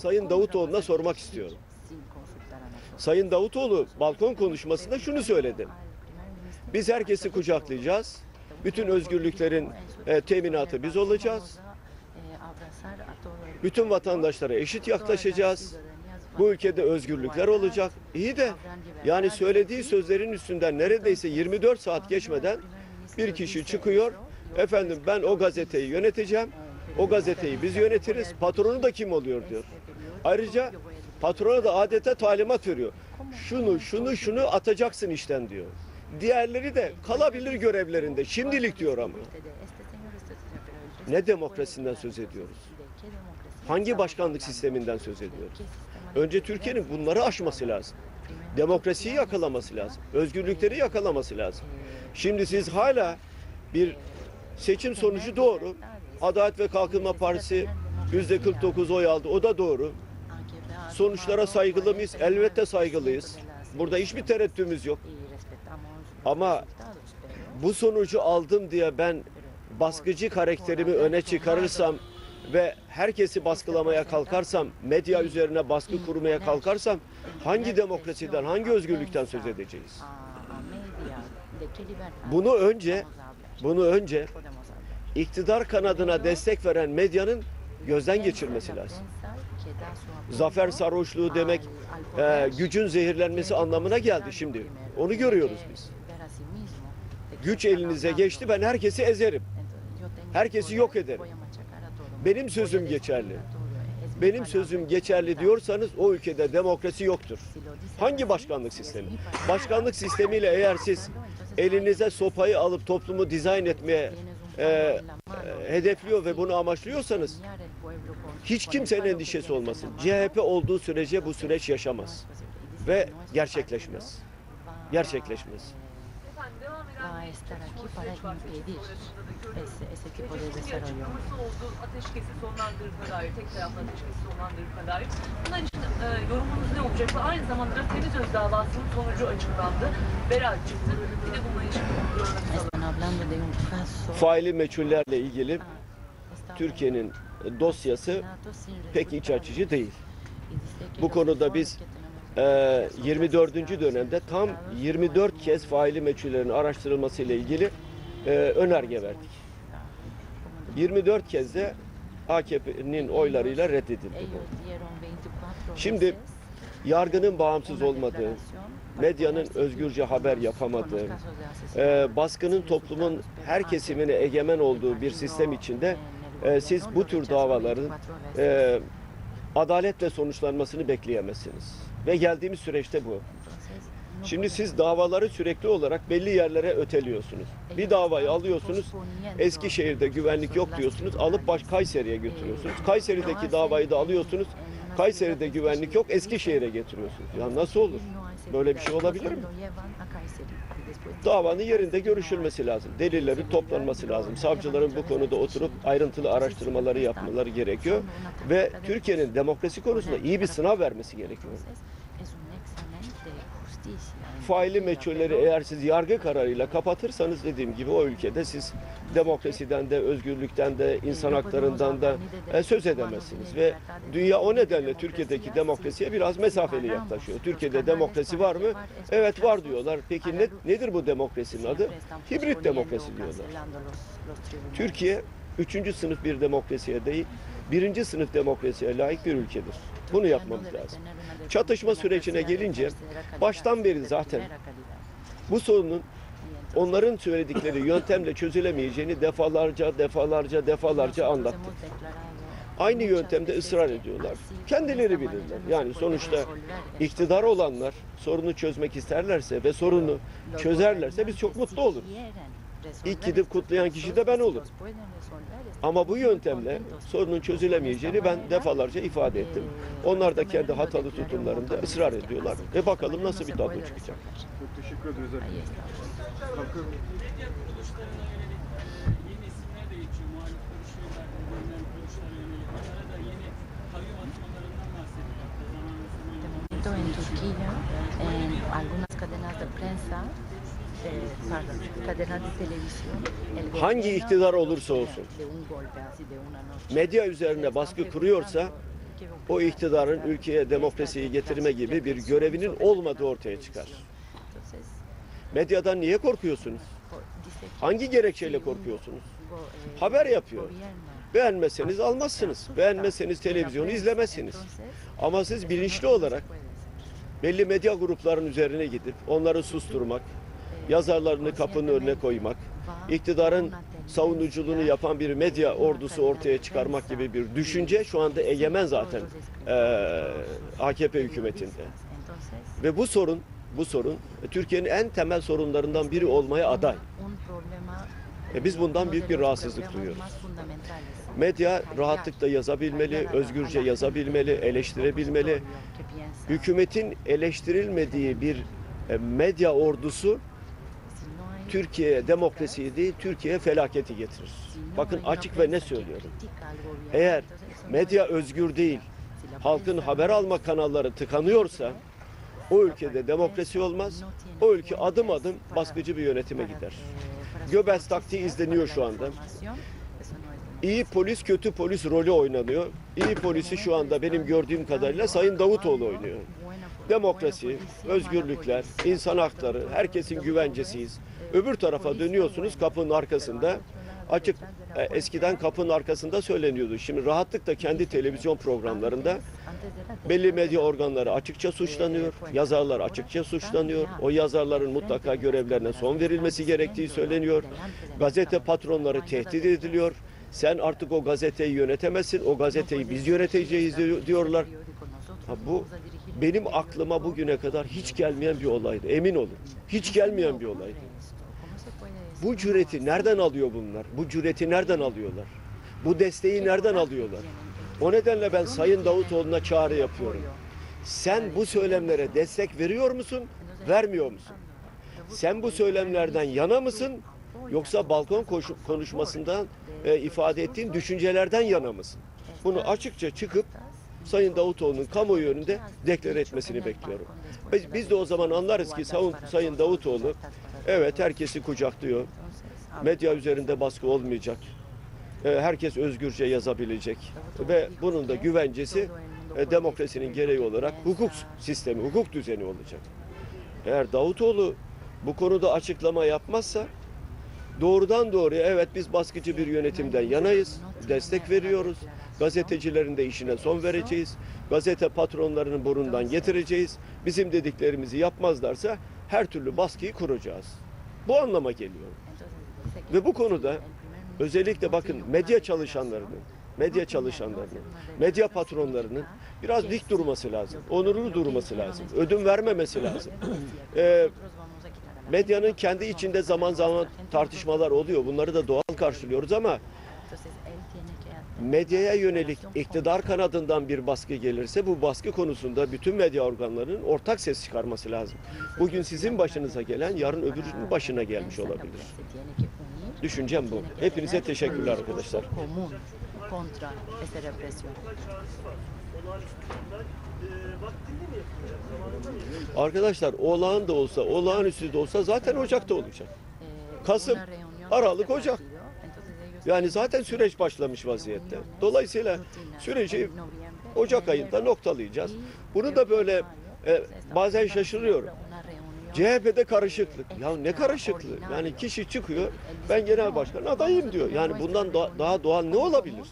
Sayın Davutoğlu'na sormak istiyorum. Sayın Davutoğlu balkon konuşmasında şunu söyledi. Biz herkesi kucaklayacağız. Bütün özgürlüklerin e, teminatı biz olacağız. Bütün vatandaşlara eşit yaklaşacağız. Bu ülkede özgürlükler olacak. İyi de yani söylediği sözlerin üstünden neredeyse 24 saat geçmeden bir kişi çıkıyor. Efendim ben o gazeteyi yöneteceğim. O gazeteyi biz yönetiriz. Patronu da kim oluyor diyor. Ayrıca patrona da adeta talimat veriyor. Şunu şunu şunu atacaksın işten diyor. Diğerleri de kalabilir görevlerinde. Şimdilik diyor ama. Ne demokrasinden söz ediyoruz? Hangi başkanlık sisteminden söz ediyoruz? Önce Türkiye'nin bunları aşması lazım. Demokrasiyi yakalaması lazım. Özgürlükleri yakalaması lazım. Şimdi siz hala bir seçim sonucu doğru. Adalet ve Kalkınma Partisi yüzde 49 oy aldı. O da doğru. Sonuçlara saygılı mıyız? Elbette saygılıyız. Burada hiçbir tereddütümüz yok. Ama bu sonucu aldım diye ben baskıcı karakterimi öne çıkarırsam ve herkesi baskılamaya kalkarsam, medya üzerine baskı kurmaya kalkarsam hangi demokrasiden, hangi özgürlükten söz edeceğiz? Bunu önce bunu önce iktidar kanadına destek veren medyanın gözden geçirmesi lazım. Zafer sarhoşluğu demek e, gücün zehirlenmesi anlamına geldi şimdi. Onu görüyoruz biz. Güç elinize geçti ben herkesi ezerim. Herkesi yok ederim. Benim sözüm geçerli. Benim sözüm geçerli diyorsanız o ülkede demokrasi yoktur. Hangi başkanlık sistemi? Başkanlık sistemiyle eğer siz elinize sopayı alıp toplumu dizayn etmeye e, e, hedefliyor ve bunu amaçlıyorsanız hiç kimsenin endişesi olmasın. CHP olduğu sürece bu süreç yaşamaz ve gerçekleşmez. Gerçekleşmez. Va a estar aquí para impedir ese, ese tipo de desarrollo. Ateşkesi sonlandırılma dair, tek taraflı ateşkesi sonlandırılma dair. Bunun için yorumunuz ne olacak? Aynı zamanda Temiz Öz davasının sonucu açıklandı. Beraat çıktı. Bir de bununla ilişkin. Están hablando de un caso. Faili meçhullerle ilgili Türkiye'nin dosyası pek iç açıcı değil. Bu konuda biz que tenemos Ee, de las 24. otras dönemde tam resultados 24 no kez faili meçhullerin araştırılması ile ilgili e, önerge verdik. como de- 24 kez de AKP'nin oylarıyla reddedildi bu. Ellos dieron 24 Şimdi yargının bağımsız olmadığı, medyanın özgürce haber yapamadığı, e, baskının toplumun her kesimine egemen olduğu bir sistem içinde e, siz bu tür davaların 24 veces. adaletle sonuçlanmasını bekleyemezsiniz. Ve geldiğimiz süreçte bu. Şimdi siz davaları sürekli olarak belli yerlere öteliyorsunuz. Bir davayı alıyorsunuz, Eskişehir'de güvenlik yok diyorsunuz, alıp baş Kayseri'ye götürüyorsunuz. Kayseri'deki davayı da alıyorsunuz, Kayseri'de güvenlik yok, Eskişehir'e getiriyorsunuz. Ya nasıl olur? Böyle bir şey olabilir mi? Davanın yerinde görüşülmesi lazım. Delillerin toplanması lazım. Savcıların bu konuda oturup ayrıntılı araştırmaları yapmaları gerekiyor. Ve Türkiye'nin demokrasi konusunda iyi bir sınav vermesi gerekiyor. Faili meçhulleri eğer siz yargı kararıyla kapatırsanız dediğim gibi o ülkede siz demokrasiden de, özgürlükten de, insan haklarından da e, söz edemezsiniz. Ve dünya o nedenle Türkiye'deki demokrasiye biraz mesafeli yaklaşıyor. Türkiye'de demokrasi var mı? Evet var diyorlar. Peki ne, nedir bu demokrasinin adı? Hibrit demokrasi diyorlar. Türkiye üçüncü sınıf bir demokrasiye değil, birinci sınıf demokrasiye layık bir ülkedir. Bunu yapmamız lazım. Çatışma sürecine gelince baştan beri zaten Bu sorunun onların söyledikleri yöntemle çözülemeyeceğini defalarca defalarca defalarca anlattık. Aynı yöntemde ısrar ediyorlar. Kendileri bilirler. Yani sonuçta iktidar olanlar sorunu çözmek isterlerse ve sorunu çözerlerse biz çok mutlu oluruz. İlk gidip kutlayan kişi de ben olurum. Ama bu yöntemle sorunun çözülemeyeceğini ben defalarca ifade ettim. Onlar da kendi hatalı tutumlarında ısrar ediyorlar. Ve bakalım nasıl bir tablo çıkacak. Çok teşekkür ederiz efendim. Turquía, en algunas cadenas de Hangi gobierno iktidar olursa olsun, medya üzerine baskı kuruyorsa o iktidarın ülkeye demokrasiyi getirme gibi bir görevinin olmadığı ortaya çıkar. Medyadan niye korkuyorsunuz? Hangi gerekçeyle korkuyorsunuz? Haber yapıyor. Beğenmezseniz almazsınız. Beğenmezseniz televizyonu izlemezsiniz. Ama siz bilinçli olarak belli medya gruplarının üzerine gidip onları susturmak, yazarlarını kapının önüne koymak, iktidarın savunuculuğunu yapan bir medya ordusu ortaya çıkarmak gibi bir düşünce şu anda egemen zaten eee, AKP hükümetinde. Ve bu sorun, bu sorun e, Türkiye'nin en temel sorunlarından biri olmaya aday. E biz bundan büyük bir rahatsızlık duyuyoruz. Medya rahatlıkla yazabilmeli, özgürce yazabilmeli, eleştirebilmeli. Hükümetin eleştirilmediği bir e, medya ordusu Türkiye'ye demokrasiyi değil, Türkiye'ye felaketi getirir. Bakın açık ve ne söylüyorum. Eğer medya özgür değil, halkın haber alma kanalları tıkanıyorsa o ülkede demokrasi olmaz. O ülke adım adım baskıcı bir yönetime gider. Göbels taktiği izleniyor şu anda. İyi polis kötü polis rolü oynanıyor. İyi polisi şu anda benim gördüğüm kadarıyla Sayın Davutoğlu oynuyor. Demokrasi, özgürlükler, insan hakları, herkesin güvencesiyiz. Öbür tarafa dönüyorsunuz kapının arkasında. Açık e, eskiden kapının arkasında söyleniyordu. Şimdi rahatlıkla kendi televizyon programlarında belli medya organları açıkça suçlanıyor. Yazarlar açıkça suçlanıyor. O yazarların mutlaka görevlerine son verilmesi gerektiği söyleniyor. Gazete patronları tehdit ediliyor. Sen artık o gazeteyi yönetemezsin. O gazeteyi biz yöneteceğiz diyor- diyorlar. Ha, bu benim aklıma bugüne kadar hiç gelmeyen bir olaydı. Emin olun. Hiç gelmeyen bir olaydı. Bu cüreti nereden alıyor bunlar? Bu cüreti nereden alıyorlar? Bu desteği nereden alıyorlar? O nedenle ben Sayın Davutoğlu'na çağrı yapıyorum. Sen bu söylemlere destek veriyor musun, vermiyor musun? Sen bu söylemlerden yana mısın, yoksa balkon konuşmasından e, ifade ettiğin düşüncelerden yana mısın? Bunu açıkça çıkıp Sayın Davutoğlu'nun kamuoyu önünde deklare etmesini bekliyorum. Biz, biz de o zaman anlarız ki Sayın Davutoğlu evet herkesi kucaklıyor. Medya üzerinde baskı olmayacak. E, Herkes özgürce yazabilecek ve bunun da güvencesi e, demokrasinin gereği olarak hukuk sistemi, hukuk düzeni olacak. Eğer Davutoğlu bu konuda açıklama yapmazsa doğrudan doğruya evet biz baskıcı bir yönetimden yanayız, destek veriyoruz. Gazetecilerin de işine son vereceğiz. Gazete patronlarının burundan getireceğiz. Bizim dediklerimizi yapmazlarsa her türlü baskıyı kuracağız. Bu anlama geliyor. Ve bu konuda özellikle bakın medya çalışanlarının, medya çalışanlarının, medya patronlarının biraz dik durması lazım. Onurlu durması lazım. Ödün vermemesi lazım. Ee, medyanın kendi içinde zaman zaman tartışmalar oluyor. Bunları da doğal karşılıyoruz ama medyaya yönelik iktidar kanadından bir baskı gelirse bu baskı konusunda bütün medya organlarının ortak ses çıkarması lazım. Bugün sizin başınıza gelen yarın öbürünün başına gelmiş olabilir. Düşüncem bu. Hepinize teşekkürler arkadaşlar. Arkadaşlar olağan da olsa, olağanüstü de olsa zaten Ocak'ta olacak. Kasım, Aralık, Ocak. Yani zaten süreç başlamış vaziyette. Dolayısıyla süreci Ocak ayında noktalayacağız. Bunu da böyle e, bazen şaşırıyorum. CHP'de karışıklık. Ya ne karışıklığı? Yani kişi çıkıyor, ben genel başkan adayım diyor. Yani bundan da- daha doğal ne olabilir?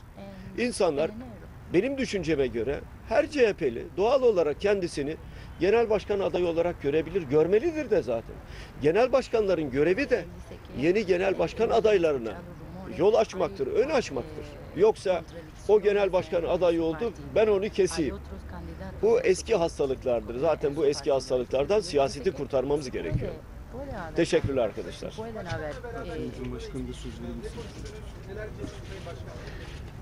İnsanlar benim düşünceme göre her CHP'li doğal olarak kendisini genel başkan adayı olarak görebilir, görmelidir de zaten. Genel başkanların görevi de yeni genel başkan adaylarına yol açmaktır, ön açmaktır. Yoksa o genel başkan adayı oldu, ben onu keseyim. Bu eski hastalıklardır. Zaten bu eski hastalıklardan siyaseti kurtarmamız gerekiyor. Teşekkürler arkadaşlar.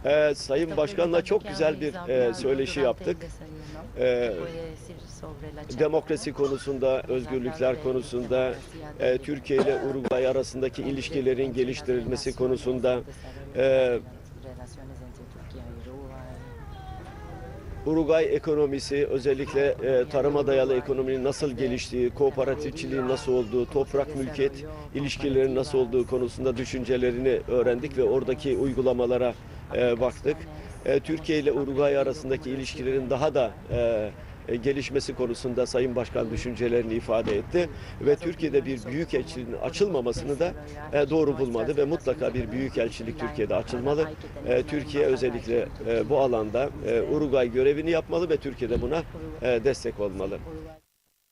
Ee, Sayın Başkan'la çok güzel bir e, söyleşi yaptık. Ee, demokrasi konusunda, özgürlükler konusunda, e, Türkiye ile Uruguay arasındaki ilişkilerin geliştirilmesi konusunda, e, Uruguay ekonomisi, özellikle e, tarıma dayalı ekonominin nasıl geliştiği, kooperatifçiliğin nasıl olduğu, toprak mülkiyet ilişkilerinin nasıl olduğu konusunda düşüncelerini öğrendik ve oradaki uygulamalara e, baktık. e, Türkiye ile Uruguay arasındaki ilişkilerin daha da e, e, gelişmesi konusunda Sayın Başkan düşüncelerini ifade etti ve Türkiye'de bir büyük elçiliğin açılmamasını da e, doğru bulmadı ve mutlaka bir büyük elçilik Türkiye'de açılmalı. E, Türkiye özellikle bu alanda Uruguay görevini yapmalı ve Türkiye'de buna destek olmalı.